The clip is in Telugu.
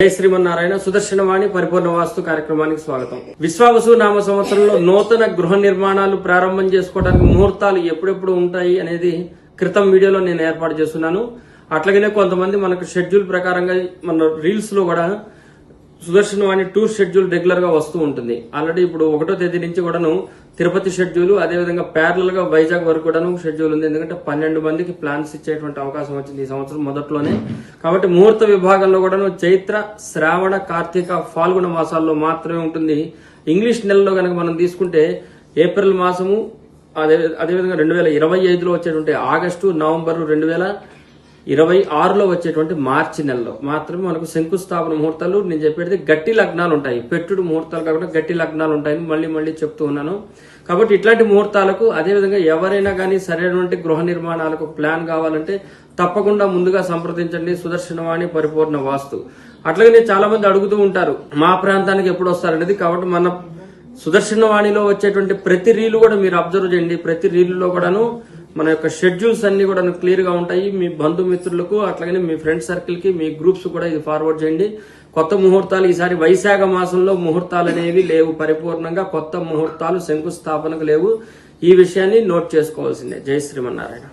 జై శ్రీమన్నారాయణ సుదర్శనవాణి పరిపూర్ణ వాస్తు కార్యక్రమానికి స్వాగతం. విశ్వావసు నామ సంవత్సరంలో నూతన గృహ నిర్మాణాలు ప్రారంభం చేసుకోవడానికి ముహూర్తాలు ఎప్పుడెప్పుడు ఉంటాయి అనేది క్రితం వీడియోలో నేను ఏర్పాటు చేస్తున్నాను. అట్లాగనే కొంతమంది మనకు షెడ్యూల్ ప్రకారంగా మన రీల్స్లో కూడా సుదర్శన్ వాణి టూర్ షెడ్యూల్ రెగ్యులర్గా వస్తూ ఉంటుంది. ఆల్రెడీ ఇప్పుడు ఒకటో తేదీ నుంచి కూడాను తిరుపతి షెడ్యూల్ అదేవిధంగా ప్యారల్గా వైజాగ్ వరకు కూడాను షెడ్యూల్ ఉంది. ఎందుకంటే పన్నెండు మందికి ప్లాన్స్ ఇచ్చేటువంటి అవకాశం వచ్చింది ఈ సంవత్సరం మొదట్లోనే. కాబట్టి ముహూర్త విభాగంలో కూడాను చైత్ర శ్రావణ కార్తీక ఫాల్గుణ మాసాల్లో మాత్రమే ఉంటుంది. ఇంగ్లీష్ నెలలో కనుక మనం తీసుకుంటే ఏప్రిల్ మాసము అదే అదేవిధంగా రెండు వేల ఇరవై ఐదులో వచ్చేటువంటి ఆగస్టు నవంబర్ రెండు వేల ఇరవై ఆరులో వచ్చేటువంటి మార్చి నెలలో. మాత్రమే మనకు శంకుస్థాపన ముహూర్తాలు నేను చెప్పేది గట్టి లగ్నాలు ఉంటాయి. పెట్టుడు ముహూర్తాలు కాకుండా గట్టి లగ్నాలు ఉంటాయని మళ్ళీ మళ్ళీ చెప్తూ ఉన్నాను. కాబట్టి ఇట్లాంటి ముహూర్తాలకు అదేవిధంగా ఎవరైనా కానీ సరైనటువంటి గృహ నిర్మాణాలకు ప్లాన్ కావాలంటే తప్పకుండా ముందుగా సంప్రదించండి. సుదర్శనవాణి పరిపూర్ణ వాస్తు. అట్లాగనే చాలా మంది అడుగుతూ ఉంటారు మా ప్రాంతానికి ఎప్పుడు వస్తారనేది. కాబట్టి మన సుదర్శనవాణిలో వచ్చేటువంటి ప్రతి రీలు కూడా మీరు అబ్జర్వ్ చేయండి. ప్రతి రీలులో కూడాను మన యొక్క షెడ్యూల్స్ అన్ని కూడా క్లియర్గా ఉంటాయి. మీ బంధుమిత్రులకు అట్లాగనే మీ ఫ్రెండ్ సర్కిల్కి మీ గ్రూప్స్ కూడా ఇది ఫార్వర్డ్ చేయండి. కొత్త ముహూర్తాలు ఈసారి వైశాఖ మాసంలో ముహూర్తాలు అనేవి లేవు. పరిపూర్ణంగా కొత్త ముహూర్తాలు శంకుస్థాపనకు లేవు. ఈ విషయాన్ని నోట్ చేసుకోవాల్సిందే. జై శ్రీమన్నారాయణ.